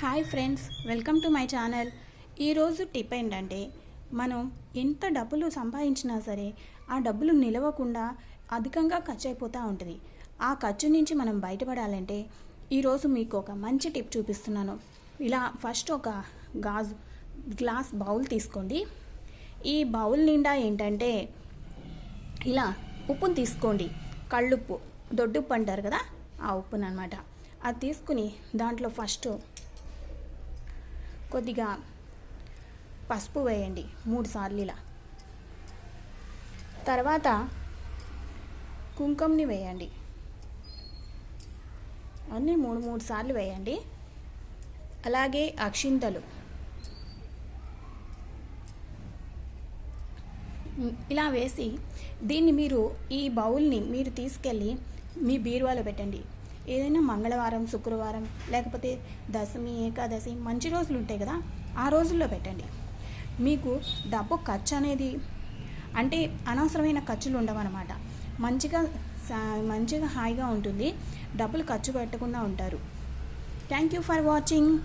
Hi friends welcome to my channel. ఈరోజు tip ఏంటంటే మనం ఎంత డబ్బులు సంపాదించినా సరే ఆ డబ్బులు నిలవకుండా అధికంగా ఖర్చు అయిపోతూ ఉంటుంది. ఆ ఖర్చు నుంచి మనం బయటపడాలంటే ఈరోజు మీకు ఒక మంచి టిప్ చూపిస్తున్నాను. ఇలా ఫస్ట్ ఒక గాజు గ్లాస్ బౌల్ తీసుకోండి. ఈ బౌల్ నిండా ఏంటంటే ఇలా ఉప్పును తీసుకోండి. కళ్ళుప్పు దొడ్డుప్పు అంటారు కదా ఆ ఉప్పునమాట అది తీసుకుని దాంట్లో ఫస్ట్ కొద్దిగా పసుపు వేయండి మూడు సార్లు ఇలా. తర్వాత కుంకుమని వేయండి. అన్నీ మూడు మూడు సార్లు వేయండి. అలాగే అక్షింతలు. ఇలా వేసి దీన్ని మీరు ఈ బౌల్ని మీరు తీసుకెళ్ళి మీ బీరువాలో పెట్టండి. ఏదైనా మంగళవారం శుక్రవారం లేకపోతే దశమి ఏకాదశి మంచి రోజులు ఉంటాయి కదా ఆ రోజుల్లో పెట్టండి. మీకు డబ్బు ఖర్చు అనేది అంటే అనవసరమైన ఖర్చులు ఉండవన్నమాట. మంచిగా సా- మంచిగా హాయిగా ఉంటుంది. డబ్బులు ఖర్చు పెట్టకుండా ఉంటారు. Thank you for watching